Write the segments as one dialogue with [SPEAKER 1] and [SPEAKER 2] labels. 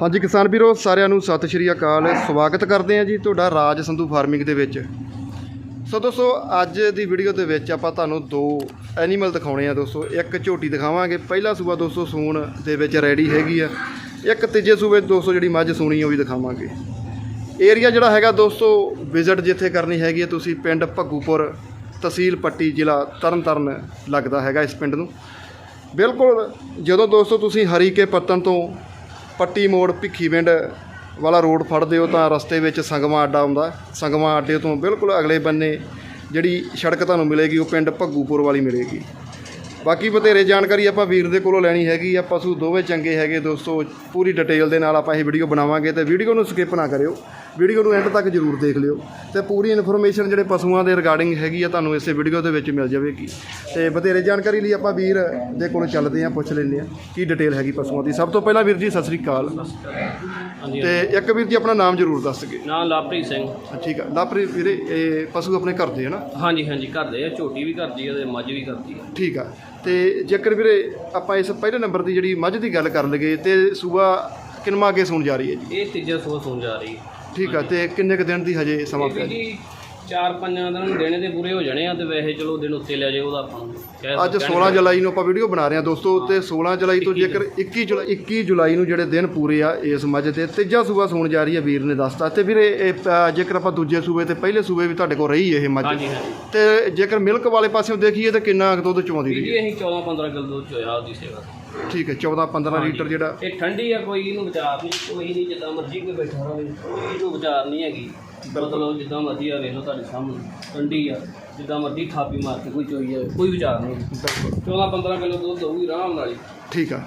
[SPEAKER 1] ਹਾਂਜੀ ਕਿਸਾਨ ਵੀਰੋ, ਸਾਰਿਆਂ ਨੂੰ ਸਤਿ ਸ਼੍ਰੀ ਅਕਾਲ। ਸਵਾਗਤ ਕਰਦੇ ਹਾਂ ਜੀ ਤੁਹਾਡਾ ਰਾਜ ਸੰਧੂ ਫਾਰਮਿੰਗ ਦੇ ਵਿੱਚ। ਸੋ ਦੋਸਤੋ, ਅੱਜ ਦੀ ਵੀਡੀਓ ਦੇ ਵਿੱਚ ਆਪਾਂ ਤੁਹਾਨੂੰ ਦੋ ਐਨੀਮਲ ਦਿਖਾਉਣੇ ਆ ਦੋਸਤੋ। ਇੱਕ ਝੋਟੀ ਦਿਖਾਵਾਂਗੇ। ਪਹਿਲਾ ਸੂਆ ਦੋਸਤੋ ਸੂਣ ਦੇ ਵਿੱਚ ਰੈਡੀ ਹੈਗੀ ਆ। ਇੱਕ ਤੀਜੇ ਸੂਬੇ ਦੋਸਤੋ ਜਿਹੜੀ ਮੱਝ ਸੂਣੀ ਉਹ ਵੀ ਦਿਖਾਵਾਂਗੇ। ਏਰੀਆ ਜਿਹੜਾ ਹੈਗਾ ਦੋਸਤੋ, ਵਿਜ਼ਿਟ ਜਿੱਥੇ ਕਰਨੀ ਹੈਗੀ ਹੈ ਤੁਸੀਂ ਪਿੰਡ ਭੱਗੂਪੁਰ ਤਹਿਸੀਲ ਪੱਟੀ ਜ਼ਿਲ੍ਹਾ ਤਰਨਤਾਰਨ ਲੱਗਦਾ ਹੈਗਾ ਇਸ ਪਿੰਡ ਨੂੰ। ਬਿਲਕੁਲ ਜਦੋਂ ਦੋਸਤੋ ਤੁਸੀਂ ਹਰੀਕੇ ਪੱਤਨ ਤੋਂ ਪੱਟੀ ਮੋੜ ਭਿੱਖੀ ਪਿੰਡ ਵਾਲਾ ਰੋਡ ਫੜਦੇ ਹੋ ਤਾਂ ਰਸਤੇ ਵਿੱਚ ਸੰਗਮਾ ਅੱਡਾ ਆਉਂਦਾ ਸੰਗਮਾ ਅੱਡੇ ਤੋਂ ਬਿਲਕੁਲ ਅਗਲੇ ਬੰਨੇ ਜਿਹੜੀ ਸੜਕ ਤੁਹਾਨੂੰ ਮਿਲੇਗੀ, ਉਹ ਪਿੰਡ ਭੱਗੂਪੁਰ ਵਾਲੀ ਮਿਲੇਗੀ। ਬਾਕੀ ਬਥੇਰੇ ਜਾਣਕਾਰੀ ਆਪਾਂ ਵੀਰ ਦੇ ਕੋਲੋਂ ਲੈਣੀ ਹੈਗੀ ਆ ਪਸ਼ੂ ਦੋਵੇਂ ਚੰਗੇ ਹੈਗੇ ਦੋਸਤੋ ਪੂਰੀ ਡਿਟੇਲ ਦੇ ਨਾਲ ਆਪਾਂ ਇਹ ਵੀਡੀਓ ਬਣਾਵਾਂਗੇ ਤੇ ਵੀਡੀਓ ਨੂੰ ਸਕਿਪ ਨਾ ਕਰਿਓ। ਵੀਡੀਓ ਨੂੰ ਐਂਡ ਤੱਕ ਜਰੂਰ ਦੇਖ ਲਿਓ ਤੇ ਪੂਰੀ ਇਨਫੋਰਮੇਸ਼ਨ ਜਿਹੜੇ ਪਸ਼ੂਆਂ ਦੇ ਰਿਗਾਰਡਿੰਗ ਹੈਗੀ ਆ ਤੁਹਾਨੂੰ ਇਸੇ ਵੀਡੀਓ ਦੇ ਵਿੱਚ ਮਿਲ ਜਾਵੇਗੀ। ਤੇ ਬਥੇਰੇ ਜਾਣਕਾਰੀ ਲਈ ਆਪਾਂ ਵੀਰ ਦੇ ਕੋਲ ਚੱਲਦੇ ਆ ਪੁੱਛ ਲੈਂਦੇ ਆ ਕੀ ਡਿਟੇਲ ਹੈਗੀ ਪਸ਼ੂਆਂ ਦੀ। ਸਭ ਤੋਂ ਪਹਿਲਾਂ ਵੀਰ ਜੀ ਸਤਿ ਸ੍ਰੀ ਅਕਾਲ। ਤੇ ਇੱਕ ਵੀਰ ਜੀ ਆਪਣਾ ਨਾਮ ਜਰੂਰ ਦੱਸ ਸਕੇ
[SPEAKER 2] ਨਾਂ ਲਵਪ੍ਰੀਤ ਸਿੰਘ।
[SPEAKER 1] ਠੀਕ ਆ। ਲਾਪਰੀ ਵੀਰੇ ਇਹ ਪਸ਼ੂ ਆਪਣੇ ਘਰ ਦੇ ਹੈ ਨਾ?
[SPEAKER 2] ਹਾਂਜੀ ਹਾਂਜੀ ਕਰਦੇ ਆ। ਝੋਟੀ ਵੀ ਕਰਦੀ ਆ ਤੇ ਮੱਝ ਵੀ ਕਰਦੀ ਆ।
[SPEAKER 1] ਠੀਕ ਆ। ਤੇ ਜੇਕਰ ਵੀਰੇ ਆਪਾਂ ਇਸ ਪਹਿਲੇ ਨੰਬਰ ਦੀ ਜਿਹੜੀ ਮੱਝ ਦੀ ਗੱਲ ਕਰ ਲਈਏ ਤੇ ਸੂਆ ਕਿੰਨਵਾਂ ਅੱਗੇ ਸੁਣ ਜਾ ਰਹੀ ਹੈ ਜੀ?
[SPEAKER 2] ਇਹ ਤੀਜਾ ਸੂਆ ਸੂਣ ਜਾ ਰਹੀ ਹੈ।
[SPEAKER 1] ਠੀਕ ਆ ਤੇ ਕਿੰਨੇ ਕੁ ਦਿਨ ਦੀ ਹਜੇ ਸਮਾਂ ਪਿਆ ਜੀ
[SPEAKER 2] ਚਾਰ ਪੰਜਾਂ ਦਿਨ ਦੇਣੇ ਦੇ ਪੂਰੇ ਹੋ ਜਾਣੇ ਆ ਤੇ ਵੈਸੇ ਚਲੋ ਦਿਨ ਉੱਤੇ ਲੈ ਜਾਏ ਉਹਦਾ ਆਪਾਂ ਨੂੰ। ਕਹਿ
[SPEAKER 1] ਅੱਜ
[SPEAKER 2] ਕਹਿ
[SPEAKER 1] 16 ਜੁਲਾਈ ਨੂੰ ਆਪਾਂ ਵੀਡੀਓ ਬਣਾ ਰਹੇ ਹਾਂ ਦੋਸਤੋ ਤੇ 16 ਜੁਲਾਈ ਤੋਂ ਜੇਕਰ 21 ਜੁਲਾਈ। 21 ਜੁਲਾਈ ਨੂੰ ਜਿਹੜੇ ਦਿਨ ਪੂਰੇ ਆ ਇਸ ਮੱਝ ਦੇ ਤੀਜਾ ਸੂਬਾ ਸੁਣ ਜਾ ਰਹੀ ਹੈ ਵੀਰ ਨੇ ਦੱਸਤਾ। ਤੇ ਵੀਰੇ ਇਹ ਅ, ਜੇਕਰ ਆਪਾਂ ਦੂਜੇ ਸੂਬੇ ਤੇ ਪਹਿਲੇ ਸੂਬੇ ਵੀ ਤੁਹਾਡੇ ਕੋਲ ਰਹੀ ਇਹ ਮੱਝ।
[SPEAKER 2] ਹਾਂਜੀ ਹਾਂਜੀ।
[SPEAKER 1] ਤੇ ਜੇਕਰ ਮਿਲਕ ਵਾਲੇ ਪਾਸਿਓਂ ਦੇਖੀਏ ਤਾਂ ਕਿੰਨਾ ਕੁ ਦੁੱਧ ਚੋਂਦੀ ਰਹੀ
[SPEAKER 2] ਜੀ ਅਸੀਂ 14 15 ਕਿਲੋ ਦੁੱਧ ਚੋਇਆ ਉਹਦੀ ਸੇਵਾ
[SPEAKER 1] ਠੀਕ ਹੈ 14 15 ਲੀਟਰ ਜਿਹੜਾ
[SPEAKER 2] ਇਹ ਠੰਡੀ ਆ ਕੋਈ ਇਹਨੂੰ ਵਿਚਾਰ ਨਹੀਂ ਕੋਈ ਨਹੀਂ ਜਿੱਦਾਂ ਮਰਜ਼ੀ ਕੋਈ ਬੈਠਾ ਰਹੇ ਇਹਨੂੰ ਵਿਚਾਰ ਨਹੀਂ ਹੈਗੀ। ਮਤਲਬ ਜਿੱਦਾਂ ਮਰਜ਼ੀ ਆ ਵੇਖ ਲਓ ਤੁਹਾਡੇ ਸਾਹਮਣੇ ਠੰਡੀ ਆ। ਜਿੱਦਾਂ ਮਰਜ਼ੀ ਥਾਪੀ ਮਾਰ ਕੇ ਕੋਈ ਚੋਈ ਜਾਵੇ ਕੋਈ ਵਿਚਾਰ ਨਹੀਂ 14 15 ਕਿਲੋ ਦੁੱਧ ਦਊਗੀ ਆਰਾਮ ਨਾਲ
[SPEAKER 1] ਠੀਕ ਆ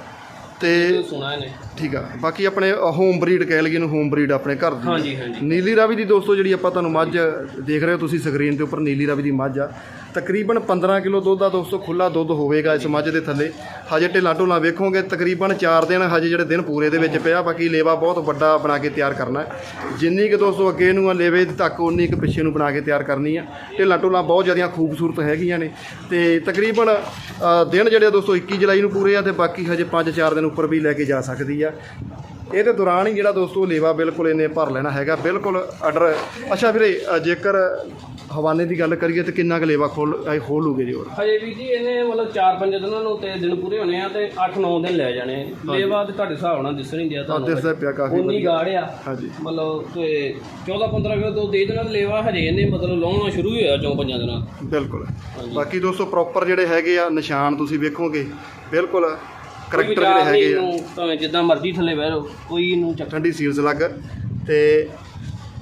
[SPEAKER 1] ਤੇ
[SPEAKER 2] ਸੁਣਾ ਇਹਨੇ।
[SPEAKER 1] ਠੀਕ ਆ ਬਾਕੀ ਆਪਣੇ ਹੋਮ ਬਰੀਡ ਕਹਿ ਲਈਏ ਨੂੰ ਹੋਮ ਬਰੀਡ ਆਪਣੇ ਘਰ ਦੀ।
[SPEAKER 2] ਹਾਂਜੀ ਹਾਂਜੀ।
[SPEAKER 1] ਨੀਲੀ ਰਾਵੀ ਦੀ ਦੋਸਤੋ ਜਿਹੜੀ ਆਪਾਂ ਤੁਹਾਨੂੰ ਮੱਝ ਦੇਖ ਰਹੇ ਹੋ ਤੁਸੀਂ ਸਕਰੀਨ ਦੇ ਉੱਪਰ ਨੀਲੀ ਰਾਵੀ ਦੀ ਮੱਝ ਆ। ਤਕਰੀਬਨ 15 ਕਿਲੋ ਦੁੱਧ ਦਾ ਦੋਸਤੋ ਖੁੱਲਾ ਦੁੱਧ ਹੋਵੇਗਾ ਇਸ ਮੱਝ ਦੇ ਥੱਲੇ। ਹਜੇ ਢਿੱਲਾਂ ਢੋਲਾਂ ਵੇਖੋਗੇ, ਤਕਰੀਬਨ 4 ਦਿਨ ਹਜੇ ਜਿਹੜੇ ਦਿਨ ਪੂਰੇ ਦੇ ਵਿੱਚ ਪਿਆ, ਬਾਕੀ ਲੇਵਾ ਬਹੁਤ ਵੱਡਾ ਬਣਾ ਕੇ ਤਿਆਰ ਕਰਨਾ ਜਿੰਨੀ ਕਿ ਦੋਸਤੋ ਅੱਗੇ ਨੂੰ ਆ ਲੇਵੇ ਤੱਕ, ਉਨੀ ਕੁ ਪਿੱਛੇ ਨੂੰ ਬਣਾ ਕੇ ਤਿਆਰ ਕਰਨੀ ਆ। ਢਿੱਲਾਂ ਢੋਲਾਂ ਬਹੁਤ ਜ਼ਿਆਦਾ ਖੂਬਸੂਰਤ ਹੈਗੀਆਂ ਨੇ। ਤੇ ਤਕਰੀਬਨ ਦਿਨ ਜਿਹੜੇ ਆ ਦੋਸਤੋ 21 ਜੁਲਾਈ ਨੂੰ ਪੂਰੇ ਆ ਤੇ ਬਾਕੀ ਹਜੇ 5-4 ਦਿਨ ਉੱਪਰ ਵੀ ਲੈ ਕੇ ਜਾ ਸਕਦੀ ਆ। ਇਹਦੇ ਦੌਰਾਨ ਹੀ ਜਿਹੜਾ ਦੋਸਤੋ ਲੇਵਾ ਬਿਲਕੁਲ ਇਹਨੇ ਭਰ ਲੈਣਾ ਹੈਗਾ, ਬਿਲਕੁਲ ਆਰਡਰ ਅੱਛਾ ਵੀਰੇ ਜੇਕਰ ਹਵਾਨੇ ਦੀ ਗੱਲ ਕਰੀਏ ਤੇ ਕਿੰਨਾ ਕੁ ਲੇਵਾ ਖੋਲ ਖੋਲੂਗੇ ਜੀ ਹੋਰ?
[SPEAKER 2] ਹਜੇ ਵੀ ਜੀ ਇਹਨੇ ਮਤਲਬ 4-5 ਦਿਨਾਂ ਨੂੰ ਤੇ ਦਿਨ ਪੂਰੇ ਹੋਣੇ ਆ ਤੇ 8-9 ਦਿਨ ਲੈ ਜਾਣੇ। ਲੇਵਾ ਤੇ ਤੁਹਾਡੇ ਹਿਸਾਬ ਨਾਲ ਦਿਸ ਨਹੀਂ ਦਿਆ ਤੁਹਾਨੂੰ
[SPEAKER 1] ਦਿਸਦਾ ਪਿਆ ਕਾਫੀ
[SPEAKER 2] ਉਨੀ ਗਾੜ ਆ।
[SPEAKER 1] ਹਾਂਜੀ।
[SPEAKER 2] ਮਤਲਬ ਤੇ 14-15 ਕਿਲੋ ਦੋ ਦੇ ਦਿਨਾਂ ਦਾ ਲੇਵਾ ਹਜੇ ਇਹਨੇ ਮਤਲਬ ਲਾਉਣਾ ਸ਼ੁਰੂ ਹੋਇਆ ਚੋਂ ਪੰਜਾਂ ਦਿਨਾਂ।
[SPEAKER 1] ਬਿਲਕੁਲ। ਬਾਕੀ ਦੋਸਤੋ ਪ੍ਰੋਪਰ ਜਿਹੜੇ ਹੈਗੇ ਆ ਨਿਸ਼ਾਨ ਤੁਸੀਂ ਵੇਖੋਗੇ ਬਿਲਕੁਲ ਕਰੈਕਟਰ ਜਿਹੜੇ ਹੈਗੇ ਆ।
[SPEAKER 2] ਭਾਵੇਂ ਜਿੱਦਾਂ ਮਰਜ਼ੀ ਥੱਲੇ ਬਹਿ ਜਾਓ ਕੋਈ ਇਹਨੂੰ
[SPEAKER 1] ਠੰਡੀ ਸੀਲਸ ਲੱਗ। ਤੇ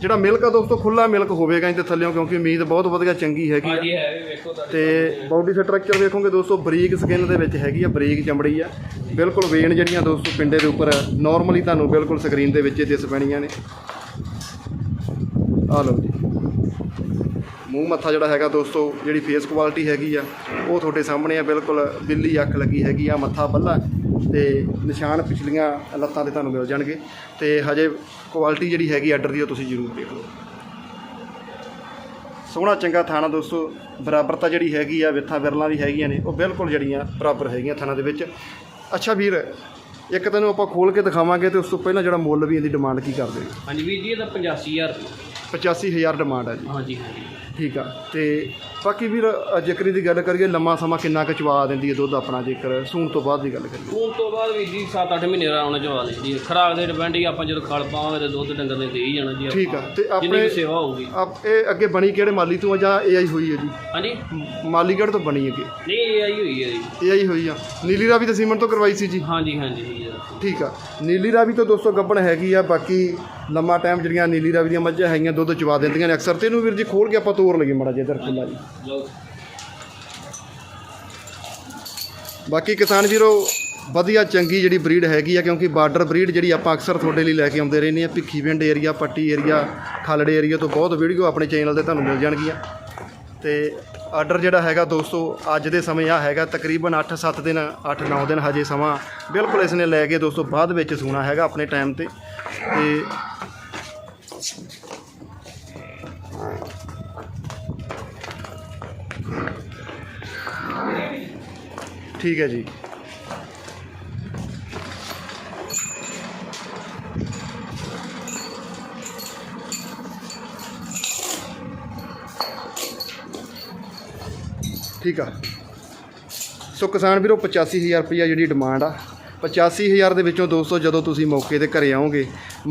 [SPEAKER 1] ਜਿਹੜਾ ਮਿਲਕ ਆ ਦੋਸਤੋ ਖੁੱਲਾ ਮਿਲਕ ਹੋਵੇਗਾ ਇਹਦੇ ਥੱਲੇੋਂ ਕਿਉਂਕਿ ਉਮੀਦ ਬਹੁਤ ਵਧੀਆ ਚੰਗੀ ਹੈਗੀ ਆ।
[SPEAKER 2] ਹਾਂਜੀ ਹੈ ਵੀ ਵੇਖੋ ਤੁਹਾਡੇ
[SPEAKER 1] ਤੇ ਬਾਡੀ ਸਟਰਕਚਰ ਵੇਖੋਗੇ ਦੋਸਤੋ ਬਰੀਕ ਸਕਿਨ ਦੇ ਵਿੱਚ ਹੈਗੀ ਆ ਬਰੀਕ ਚਮੜੀ ਆ। ਬਿਲਕੁਲ ਵੇਨ ਜਿਹੜੀਆਂ ਦੋਸਤੋ ਪਿੰਡੇ ਦੇ ਉੱਪਰ ਨਾਰਮਲੀ ਤੁਹਾਨੂੰ ਬਿਲਕੁਲ ਸਕਰੀਨ ਦੇ ਵਿੱਚ ਹੀ ਦਿਸ ਪੈਣੀਆਂ ਨੇ। ਆ ਲਓ ਜੀ। ਮੂੰਹ ਮੱਥਾ ਜਿਹੜਾ ਹੈਗਾ ਦੋਸਤੋ ਜਿਹੜੀ ਫੇਸ ਕੁਆਲਿਟੀ ਹੈਗੀ ਆ ਉਹ ਤੁਹਾਡੇ ਸਾਹਮਣੇ ਆ ਬਿਲਕੁਲ ਬਿੱਲੀ ਅੱਖ ਲੱਗੀ ਹੈਗੀ ਆ ਮੱਥਾ ਬੱਲਾ। ਤੇ ਨਿਸ਼ਾਨ ਪਿਛਲੀਆਂ ਲੱਤਾਂ ਦੇ ਤੁਹਾਨੂੰ ਮਿਲ ਜਾਣਗੇ ਤੇ ਹਜੇ ਕੁਆਲਿਟੀ ਜਿਹੜੀ ਹੈਗੀ ਆਰਡਰ ਦੀ ਉਹ ਤੁਸੀਂ ਜ਼ਰੂਰ ਦੇਖ ਲਓ। ਸੋਹਣਾ ਚੰਗਾ ਥਾਣਾ ਦੋਸਤੋ, ਬਰਾਬਰਤਾ ਜਿਹੜੀ ਹੈਗੀ ਆ, ਵਿਥਾਂ ਵਿਰਲਾਂ ਵੀ ਹੈਗੀਆਂ ਨੇ, ਉਹ ਬਿਲਕੁਲ ਜਿਹੜੀਆਂ ਬਰਾਬਰ ਹੈਗੀਆਂ ਥਾਣਾ ਦੇ ਵਿੱਚ। ਅੱਛਾ ਵੀਰ, ਇੱਕ ਤੈਨੂੰ ਆਪਾਂ ਖੋਲ ਕੇ ਦਿਖਾਵਾਂਗੇ ਤੇ ਉਸ ਤੋਂ ਪਹਿਲਾਂ ਜਿਹੜਾ ਮੁੱਲ ਵੀ ਇਹਦੀ ਡਿਮਾਂਡ ਕੀ ਕਰਦੇ
[SPEAKER 2] ਹਾਂਜੀ ਵੀਰ ਜੀ ਇਹਦਾ 85000 ਰੁਪਏ।
[SPEAKER 1] 85000 ਡਿਮਾਂਡ ਹੈ ਜੀ।
[SPEAKER 2] ਹਾਂਜੀ ਹਾਂਜੀ।
[SPEAKER 1] ਠੀਕ ਆ। ਤੇ ਬਾਕੀ ਵੀਰ ਜੇਕਰ ਦੀ ਗੱਲ ਕਰੀਏ ਲੰਮਾ ਸਮਾਂ ਕਿੰਨਾ ਕੁ ਚਵਾ ਦਿੰਦੀ ਹੈ ਦੁੱਧ ਆਪਣਾ ਜੇਕਰ? ਸੂਣ ਤੋਂ ਬਾਅਦ ਦੀ ਗੱਲ ਕਰੀਏ।
[SPEAKER 2] ਉਸ ਤੋਂ ਬਾਅਦ ਵੀਰ ਜੀ 7-8 ਮਹੀਨੇ ਆਉਣਾ ਜਵਾ ਲੈਂਦੀ ਹੈ। ਖਰਾਕ ਦੇ ਡਿਪੈਂਡ ਹੀ ਆਪਾਂ ਜਦੋਂ ਖਲ ਪਾਵਾਂਗੇ ਤੇ ਦੁੱਧ ਡੰਗਰ ਨੇ ਦੇ ਹੀ ਜਾਣਾ ਜੀ
[SPEAKER 1] ਠੀਕ ਆ। ਤੇ ਆਪਣੇ
[SPEAKER 2] ਸੇਵਾ ਹੋਊਗੀ।
[SPEAKER 1] ਆਪ ਇਹ ਅੱਗੇ ਬਣੀ ਕਿਹੜੇ ਮਾਲੀ ਤੋਂ ਆ ਜਾਂ ਏਆਈ ਹੋਈ ਹੈ ਜੀ?
[SPEAKER 2] ਹਾਂਜੀ।
[SPEAKER 1] ਮਾਲੀਗੜ੍ਹ ਤੋਂ ਬਣੀ ਅੱਗੇ।
[SPEAKER 2] ਨਹੀਂ ਆਈ ਹੋਈ ਹੈ ਜੀ।
[SPEAKER 1] ਏਆਈ ਹੋਈ ਆ। ਨੀਲੀ ਰਾਵੀ ਤੇ ਸੀਮਨ ਤੋਂ ਕਰਵਾਈ ਸੀ ਜੀ।
[SPEAKER 2] ਹਾਂਜੀ ਹਾਂਜੀ।
[SPEAKER 1] ਠੀਕ ਆ। ਨੀਲੀ ਰਾਵੀ ਤੋਂ ਦੋਸਤੋ ਗੱਬਣ ਹੈਗੀ ਆ, ਬਾਕੀ ਲੰਮਾ ਟਾਈਮ ਜਿਹੜੀਆਂ ਨੀਲੀ ਰਾਵੀ ਦੀਆਂ ਮੱਝਾਂ ਹੈਗੀਆਂ, ਦੁੱਧ ਚਵਾ ਦਿੰਦੀਆਂ ਨੇ ਅਕਸਰ। ਤੇ ਇਹਨੂੰ ਵੀਰ ਜੀ ਖੋਲ ਕੇ ਆਪਾਂ ਤੋਰ ਲਈਏ ਮੜਾ ਜੇ ਇਧਰ ਖੁੱਲਾ ਜੀ ਬਾਕੀ ਕਿਸਾਨ ਵੀਰੋ, ਵਧੀਆ ਚੰਗੀ ਜਿਹੜੀ ਬਰੀਡ ਹੈਗੀ ਆ, ਕਿਉਂਕਿ ਬਾਰਡਰ ਬਰੀਡ ਜਿਹੜੀ ਆਪਾਂ ਅਕਸਰ ਤੁਹਾਡੇ ਲਈ ਲੈ ਕੇ ਆਉਂਦੇ ਰਹਿੰਦੇ ਆ। ਭਿੱਖੀਵਿੰਡ ਏਰੀਆ, ਪੱਟੀ ਏਰੀਆ, ਖਾਲੜੇ ਏਰੀਆ ਤੋਂ ਬਹੁਤ ਵੀਡੀਓ ਆਪਣੇ ਚੈਨਲ ਤੇ ਤੁਹਾਨੂੰ ਮਿਲ ਜਾਣਗੀਆਂ। ਤੇ ਆਰਡਰ ਜਿਹੜਾ ਹੈਗਾ ਦੋਸਤੋ, ਅੱਜ ਦੇ ਸਮੇਂ ਆ ਹੈਗਾ, ਤਕਰੀਬਨ 8-7 ਦਿਨ 8-9 ਦਿਨ ਹਜੇ ਸਮਾਂ ਬਿਲਕੁਲ ਇਸ ਨੇ ਲੈ ਕੇ ਦੋਸਤੋ, ਬਾਅਦ ਵਿੱਚ ਸੂਣਾ ਹੈਗਾ ਆਪਣੇ ਟਾਈਮ ਤੇ। ਤੇ ਠੀਕ ਹੈ ਜੀ। ਠੀਕ ਆ। ਸੋ ਕਿਸਾਨ ਵੀਰੋ 85000 ਰੁਪਈਆ ਜਿਹੜੀ ਡਿਮਾਂਡ ਆ। 85000 ਦੇ ਵਿੱਚੋਂ ਦੋਸਤੋ ਜਦੋਂ ਤੁਸੀਂ ਮੌਕੇ ਤੇ ਘਰੇ ਆਓਗੇ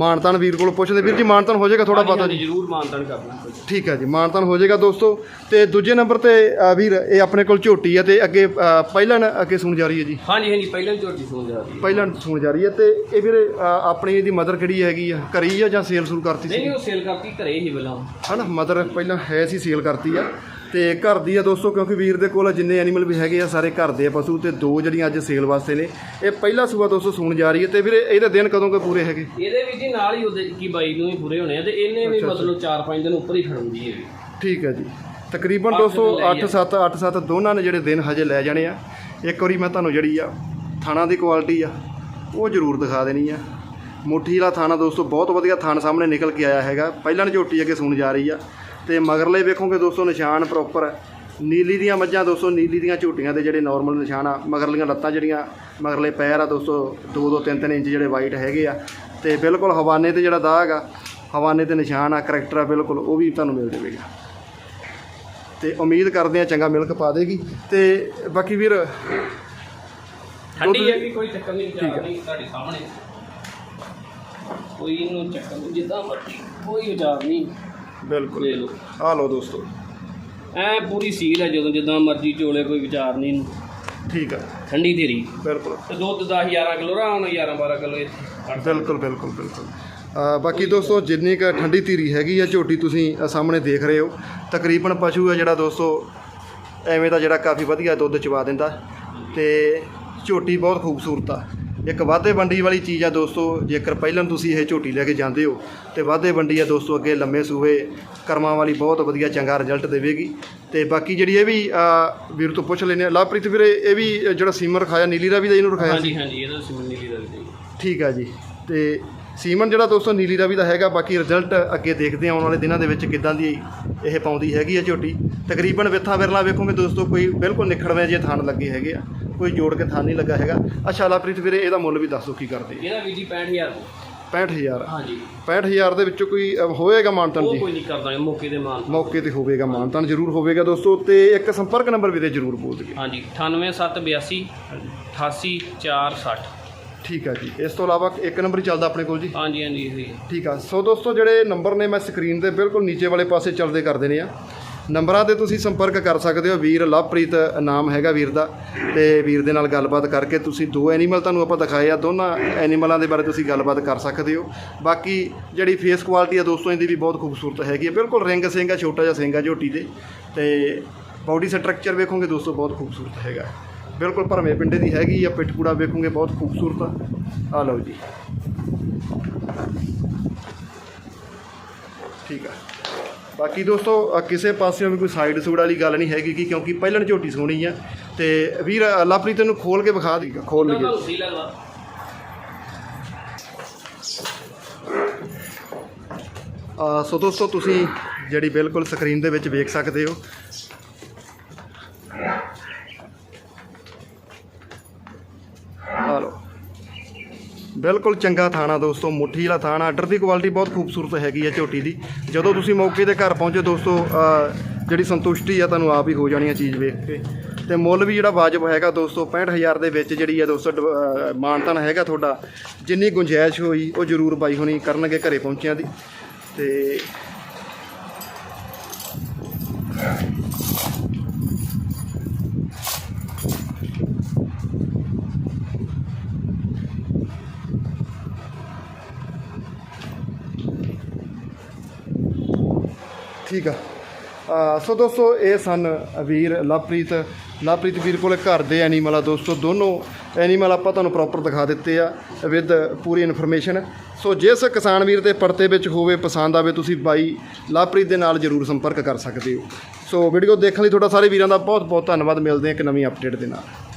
[SPEAKER 1] ਮਾਨਤਾਨ ਵੀਰ ਕੋਲ ਪੁੱਛਦੇ। ਵੀਰ ਜੀ ਮਾਨਤਾਨ ਹੋ ਜਾਏਗਾ ਥੋੜਾ ਬਹੁਤਾ ਜੀ?
[SPEAKER 2] ਜ਼ਰੂਰ ਮਾਨਤਨ ਕਰਨਾ
[SPEAKER 1] ਠੀਕ ਹੈ ਜੀ ਮਾਨਤਾਨ ਹੋ ਜਾਏਗਾ ਦੋਸਤੋ। ਤੇ ਦੂਜੇ ਨੰਬਰ ਤੇ ਵੀਰ ਇਹ ਆਪਣੇ ਕੋਲ ਝੋਟੀ ਆ ਤੇ ਅੱਗੇ ਪਹਿਲਾਂ ਅੱਗੇ ਸੁਣ ਜਾ ਰਹੀ ਹੈ ਜੀ?
[SPEAKER 2] ਹਾਂਜੀ ਹਾਂਜੀ ਪਹਿਲਾਂ ਝੋਟੀ ਸੁਣ ਜਾ ਰਹੀ
[SPEAKER 1] ਪਹਿਲਾਂ ਸੁਣ ਜਾ ਰਹੀ ਹੈ ਤੇ ਇਹ ਵੀਰ ਆਪਣੀ ਇਹਦੀ ਮਦਰ ਕਿਹੜੀ ਹੈਗੀ ਆ? ਘਰੀ ਆ ਜਾਂ ਸੇਲ ਸ਼ੁਰੂ ਕਰਤੀ ਸੀ?
[SPEAKER 2] ਨਹੀਂ ਉਹ ਸੇਲ ਕਰਤੀ ਘਰੇ ਹੀ ਬਲਾ
[SPEAKER 1] ਹਨਾ ਮਦਰ ਪਹਿਲਾਂ ਹੈ ਸੀ ਸੇਲ ਕਰਤੀ ਆ। ਤੇ ਘਰ ਦੀ ਆ ਦੋਸਤੋ ਕਿਉਂਕਿ ਵੀਰ ਦੇ ਕੋਲ ਜਿੰਨੇ ਐਨੀਮਲ ਵੀ ਹੈਗੇ ਆ ਸਾਰੇ ਘਰ ਦੇ ਆ ਪਸ਼ੂ ਤੇ ਦੋ ਜਿਹੜੀਆਂ ਅੱਜ ਸੇਲ ਵਾਸਤੇ ਨੇ। ਇਹ ਪਹਿਲਾ ਸੂਆ ਦੋਸਤੋ ਸੁਣ ਜਾ ਰਹੀ ਹੈ ਤੇ ਵੀਰੇ ਇਹਦੇ ਦਿਨ ਕਦੋਂ ਕੇ ਪੂਰੇ ਹੈਗੇ?
[SPEAKER 2] ਇਹਦੇ ਵੀ ਜੀ ਨਾਲ ਹੀ ਉਹਦੇ 21 22 ਨੂੰ ਹੀ ਪੂਰੇ ਹੋਣੇ ਆ ਤੇ ਇਹਨੇ ਵੀ ਮਤਲਬ 4-5 ਦਿਨ ਉੱਪਰ ਹੀ ਖੜੂਗੀ ਇਹ ਵੀ
[SPEAKER 1] ਠੀਕ ਹੈ ਜੀ। ਤਕਰੀਬਨ ਦੋਸਤੋ
[SPEAKER 2] ਦਿਨ ਲੈ
[SPEAKER 1] 8 7 8 7 ਦੋਨਾਂ ਨੇ ਜਿਹੜੇ ਦਿਨ ਹਜੇ ਲੈ ਜਾਣੇ ਆ। ਇੱਕ ਵਾਰੀ ਮੈਂ ਤੁਹਾਨੂੰ ਜਿਹੜੀ ਆ ਥਾਣਾ ਦੀ ਕੁਆਲਿਟੀ ਆ ਉਹ ਜ਼ਰੂਰ ਦਿਖਾ ਦੇਣੀ ਆ। ਮੁੱਠੀ ਵਾਲਾ ਥਾਣਾ ਦੋਸਤੋ ਬਹੁਤ ਵਧੀਆ ਥਾਣ ਸਾਹਮਣੇ ਨਿਕਲ ਕੇ ਆਇਆ ਹੈਗਾ। ਪਹਿਲਾਂ ਝੋਟੀ ਅੱਗੇ ਸੁਣ ਜਾ ਰਹੀ ਆ। ਤੇ ਮਗਰਲੇ ਵੇਖੋਗੇ ਦੋਸਤੋ ਨਿਸ਼ਾਨ ਪ੍ਰੋਪਰ ਨੀਲੀ ਦੀਆਂ ਮੱਝਾਂ ਦੋਸਤੋ ਨੀਲੀ ਦੀਆਂ ਝੋਟੀਆਂ ਦੇ ਜਿਹੜੇ ਨਾਰਮਲ ਨਿਸ਼ਾਨ ਆ ਮਗਰਲੀਆਂ ਲੱਤਾਂ ਜਿਹੜੀਆਂ ਮਗਰਲੇ ਪੈਰ ਆ ਦੋਸਤੋ 2 2 3 3 ਇੰਚ ਜਿਹੜੇ ਵਾਈਟ ਹੈਗੇ ਆ। ਤੇ ਬਿਲਕੁਲ ਹਵਾਨੇ ਤੇ ਜਿਹੜਾ ਦਾਗ ਆ ਹਵਾਨੇ ਤੇ ਨਿਸ਼ਾਨ ਆ ਕਰੈਕਟਰ ਆ ਬਿਲਕੁਲ ਉਹ ਵੀ ਤੁਹਾਨੂੰ ਮਿਲ ਜਾਵੇਗਾ। ਤੇ ਉਮੀਦ ਕਰਦੇ ਆ ਚੰਗਾ ਮਿਲਕ ਪਾ ਦੇਗੀ। ਤੇ ਬਾਕੀ ਵੀਰ
[SPEAKER 2] ਠੰਡੀ ਹੈ ਵੀ ਕੋਈ ਚੱਕਰ ਨਹੀਂ ਨਹੀਂ ਤੁਹਾਡੇ ਸਾਹਮਣੇ। ਕੋਈ ਇਹਨੂੰ ਚੱਕਰ ਜਿੱਦਾਂ ਮਰਜ਼ੀ ਕੋਈ ਵਿਚਾਰ ਨਹੀਂ।
[SPEAKER 1] ਬਿਲਕੁਲ
[SPEAKER 2] ਲੈ ਲਓ।
[SPEAKER 1] ਆ ਲਓ ਦੋਸਤੋ।
[SPEAKER 2] ਐ ਪੂਰੀ ਸੀਲ ਹੈ ਜਦੋਂ ਜਿੱਦਾਂ ਮਰਜ਼ੀ ਚੋਲੇ ਕੋਈ ਵਿਚਾਰ ਨਹੀਂ ਇਹਨੂੰ।
[SPEAKER 1] ਠੀਕ ਆ।
[SPEAKER 2] ਠੰਡੀ ਧੀਰੀ
[SPEAKER 1] ਬਿਲਕੁਲ।
[SPEAKER 2] ਤੇ ਦੁੱਧ 10 11 ਕਿਲੋ ਨਾਲ 11 12 ਕਿਲੋ ਇੱਥੇ। ਕੱਢ
[SPEAKER 1] ਬਿਲਕੁਲ ਬਿਲਕੁਲ ਬਿਲਕੁਲ। ਅ, ਬਾਕੀ ਦੋਸਤੋ ਜਿੰਨੀ ਕੁ ਠੰਡੀ ਧੀਰੀ ਹੈਗੀ ਆ ਝੋਟੀ ਤੁਸੀਂ ਅ, ਸਾਹਮਣੇ ਦੇਖ ਰਹੇ ਹੋ। ਤਕਰੀਬਨ ਪਸ਼ੂ ਆ ਜਿਹੜਾ ਦੋਸਤੋ ਐਵੇਂ ਦਾ ਜਿਹੜਾ ਕਾਫੀ ਵਧੀਆ ਦੁੱਧ ਚਵਾ ਦਿੰਦਾ। ਤੇ ਝੋਟੀ ਬਹੁਤ ਖੂਬਸੂਰਤ ਆ। ਇੱਕ ਵਾਧੇ ਵੰਡੀ ਵਾਲੀ ਚੀਜ਼ ਆ ਦੋਸਤੋ ਜੇਕਰ ਪਹਿਲਾਂ ਤੁਸੀਂ ਇਹ ਝੋਟੀ ਲੈ ਕੇ ਜਾਂਦੇ ਹੋ ਤੇ ਵਾਧੇ ਵੰਡੀ ਆ ਦੋਸਤੋ ਅੱਗੇ ਲੰਮੇ ਸੂਏ ਕਰਮਾਂ ਵਾਲੀ ਬਹੁਤ ਵਧੀਆ ਚੰਗਾ ਰਿਜ਼ਲਟ ਦੇਵੇਗੀ। ਤੇ ਬਾਕੀ ਜਿਹੜੀ ਇਹ ਵੀ ਵੀਰ ਤੋਂ ਪੁੱਛ ਲੈਨੇ ਆ ਲਵਪ੍ਰੀਤ ਵੀਰੇ ਇਹ ਵੀ ਜਿਹੜਾ ਸੀਮਰ ਰਖਾਇਆ ਨੀਲੀ ਰਾਵੀ ਦਾ ਇਹਨੂੰ ਰਖਾਇਆ
[SPEAKER 2] ਹਾਂਜੀ ਹਾਂਜੀ ਇਹਦਾ ਸਿਮਨ ਨੀਲੀ ਦਾ ਵੀ
[SPEAKER 1] ਠੀਕ ਆ ਜੀ। ਤੇ ਸੀਮਨ ਜਿਹੜਾ ਦੋਸਤੋ ਨੀਲੀ ਰਾਵੀ ਦਾ ਹੈਗਾ ਬਾਕੀ ਰਿਜ਼ਲਟ ਅੱਗੇ ਦੇਖਦੇ ਹਾਂ ਆਉਣ ਵਾਲੇ ਦਿਨਾਂ ਦੇ ਵਿੱਚ ਕਿੱਦਾਂ ਦੀ ਇਹ ਪਾਉਂਦੀ ਹੈਗੀ ਆ ਝੋਟੀ। ਤਕਰੀਬਨ ਵਿਥਾ ਵਿਰਲਾ ਵੇਖੋਗੇ ਦੋਸਤੋ ਕੋਈ ਬਿਲਕੁਲ ਨਿਖੜਵੇਂ ਜੇ ਥਣ ਲੱਗੇ ਹੈਗੇ ਆ। ਕੋਈ ਜੋੜ ਕੇ ਥਣ ਨਹੀਂ ਲੱਗਾ ਹੈਗਾ। ਅੱਛਾ ਲਾਪ੍ਰੀਤ ਵੀਰੇ ਇਹਦਾ ਮੁੱਲ ਵੀ ਦੱਸ ਕੀ ਕਰਦੇ।
[SPEAKER 2] ਇਹਦਾ ਵੀ ਜੀ 65000
[SPEAKER 1] 65000
[SPEAKER 2] ਹਾਂਜੀ।
[SPEAKER 1] 65000 ਦੇ ਵਿੱਚੋਂ ਕੋਈ ਹੋਏਗਾ ਮਾਨਤਨ ਜੀ?
[SPEAKER 2] ਕੋਈ ਨਹੀਂ ਕਰਦਾ ਮੌਕੇ
[SPEAKER 1] ਤੇ ਹੋਵੇਗਾ ਮਾਨਤਨ ਜ਼ਰੂਰ ਹੋਵੇਗਾ ਦੋਸਤੋ। ਤੇ ਇੱਕ ਸੰਪਰਕ ਨੰਬਰ ਵੀਰੇ ਜ਼ਰੂਰ ਬੋਲ ਦਿਓ।
[SPEAKER 2] ਹਾਂਜੀ 98782 88460
[SPEAKER 1] ਠੀਕ ਆ ਜੀ। ਇਸ ਤੋਂ ਇਲਾਵਾ ਇੱਕ ਨੰਬਰ ਹੀ ਚੱਲਦਾ ਆਪਣੇ ਕੋਲ ਜੀ।
[SPEAKER 2] ਹਾਂਜੀ ਹਾਂਜੀ।
[SPEAKER 1] ਠੀਕ ਆ। ਸੋ ਦੋਸਤੋ ਜਿਹੜੇ ਨੰਬਰ ਨੇ ਮੈਂ ਸਕਰੀਨ ਦੇ ਬਿਲਕੁਲ ਨੀਚੇ ਵਾਲੇ ਪਾਸੇ ਚੱਲਦੇ ਕਰ ਦੇਣੇ ਆ। ਨੰਬਰਾਂ ਤੇ ਤੁਸੀਂ ਸੰਪਰਕ ਕਰ ਸਕਦੇ ਹੋ। ਵੀਰ ਲਵਪ੍ਰੀਤ ਨਾਮ ਹੈਗਾ ਵੀਰ ਦਾ ਤੇ ਵੀਰ ਦੇ ਨਾਲ ਗੱਲਬਾਤ ਕਰਕੇ ਤੁਸੀਂ ਦੋ ਐਨੀਮਲ ਤੁਹਾਨੂੰ ਆਪਾਂ ਦਿਖਾਏ ਆ। ਦੋਨਾਂ ਐਨੀਮਲਾਂ ਦੇ ਬਾਰੇ ਤੁਸੀਂ ਗੱਲਬਾਤ ਕਰ ਸਕਦੇ ਹੋ। ਬਾਕੀ ਜਿਹੜੀ ਫੇਸ ਕੁਆਲਿਟੀ ਆ ਦੋਸਤੋ, ਇਹਦੀ ਵੀ ਬਹੁਤ ਖੂਬਸੂਰਤ ਹੈਗੀ ਹੈ ਬਿਲਕੁਲ ਰਿੰਗ ਸਿੰਘ ਆ, ਛੋਟਾ ਜਿਹਾ ਸਿੰਘ ਆ ਝੋਟੀ ਦੇ। ਤੇ ਬਾਡੀ ਸਟਰਕਚਰ ਵੇਖੋਗੇ ਦੋਸਤੋ, ਬਹੁਤ ਖੂਬਸੂਰਤ ਹੈਗਾ। ਬਿਲਕੁਲ ਭਰਵੇਂ ਪਿੰਡੇ ਦੀ ਹੈਗੀ ਆ ਪਿੱਠ ਵੇਖੋਗੇ, ਬਹੁਤ ਖੂਬਸੂਰਤ ਆ। ਆ ਲਓ ਜੀ। ਠੀਕ ਆ। ਬਾਕੀ ਦੋਸਤੋ ਅ, ਕਿਸੇ ਪਾਸਿਓਂ ਵੀ ਕੋਈ ਸਾਈਡ ਸੂਡ ਵਾਲੀ ਗੱਲ ਨਹੀਂ ਹੈਗੀ ਕਿ ਕਿਉਂਕਿ ਪਹਿਲਾਂ ਝੋਟੀ ਸੋਹਣੀ ਆ ਤੇ ਵੀਰ ਅ, ਲਵਪ੍ਰੀਤ ਨੂੰ ਖੋਲ ਕੇ ਵਿਖਾ ਦੀ ਖੋਲ ਲਈਏ ਅ, ਸੋ ਦੋਸਤੋ ਤੁਸੀਂ ਜਿਹੜੀ ਬਿਲਕੁਲ ਸਕਰੀਨ ਦੇ ਵਿੱਚ ਵੇਖ ਸਕਦੇ ਹੋ। ਬਿਲਕੁਲ ਚੰਗਾ ਥਾਣਾ ਦੋਸਤੋ ਮੁੱਠੀ ਵਾਲਾ ਥਾਣਾ। ਆਰਡਰ ਦੀ ਕੁਆਲਿਟੀ ਬਹੁਤ ਖੂਬਸੂਰਤ ਹੈਗੀ ਹੈ ਝੋਟੀ ਦੀ। ਜਦੋਂ ਤੁਸੀਂ ਮੌਕੇ ਤੇ ਘਰ ਪਹੁੰਚੇ ਦੋਸਤੋ ਜਿਹੜੀ ਸੰਤੁਸ਼ਟੀ ਆ ਤੁਹਾਨੂੰ ਆਪ ਹੀ ਹੋ ਜਾਣੀ ਹੈ ਚੀਜ਼ ਵੇਖ ਕੇ। ਤੇ ਮੁੱਲ ਵੀ ਜਿਹੜਾ ਵਾਜਬ ਹੈਗਾ ਦੋਸਤੋ 65000 ਦੇ ਵਿੱਚ ਜਿਹੜੀ ਹੈ ਦੋਸਤੋ ਡ- ਅ, ਹੈਗਾ ਤੁਹਾਡਾ। ਜਿੰਨੀ ਗੁੰਜਾਇਸ਼ ਹੋਈ ਉਹ ਜ਼ਰੂਰ ਬਾਈ ਹੋਣੀ ਕਰਨਗੇ ਘਰੇ ਪਹੁੰਚਿਆਂ ਦੀ। ਤੇ ਠੀਕ ਆ। ਸੋ ਦੋਸਤੋ, ਇਹ ਸਨ ਵੀਰ ਲਵਪ੍ਰੀਤ। ਲਵਪ੍ਰੀਤ ਵੀਰ ਕੋਲੇ ਘਰ ਦੇ ਐਨੀਮਲ ਆ ਦੋਸਤੋ, ਦੋਨੋਂ ਐਨੀਮਲ ਆਪਾਂ ਤੁਹਾਨੂੰ ਪ੍ਰੋਪਰ ਦਿਖਾ ਦਿੱਤੇ ਆ ਵਿਦ ਪੂਰੀ ਇਨਫੋਰਮੇਸ਼ਨ ਸੋ ਜਿਸ ਕਿਸਾਨ ਵੀਰ ਦੇ ਪਰਤੇ ਵਿੱਚ ਹੋਵੇ ਪਸੰਦ ਆਵੇ, ਤੁਸੀਂ ਬਾਈ ਲਵਪ੍ਰੀਤ ਦੇ ਨਾਲ ਜਰੂਰ ਸੰਪਰਕ ਕਰ ਸਕਦੇ ਹੋ। ਸੋ ਵੀਡੀਓ ਦੇਖਣ ਲਈ ਤੁਹਾਡਾ ਸਾਰੇ ਵੀਰਾਂ ਦਾ ਬਹੁਤ ਬਹੁਤ ਧੰਨਵਾਦ। ਮਿਲਦੇ ਹਾਂ ਇੱਕ ਨਵੀਂ ਅਪਡੇਟ ਦੇ ਨਾਲ।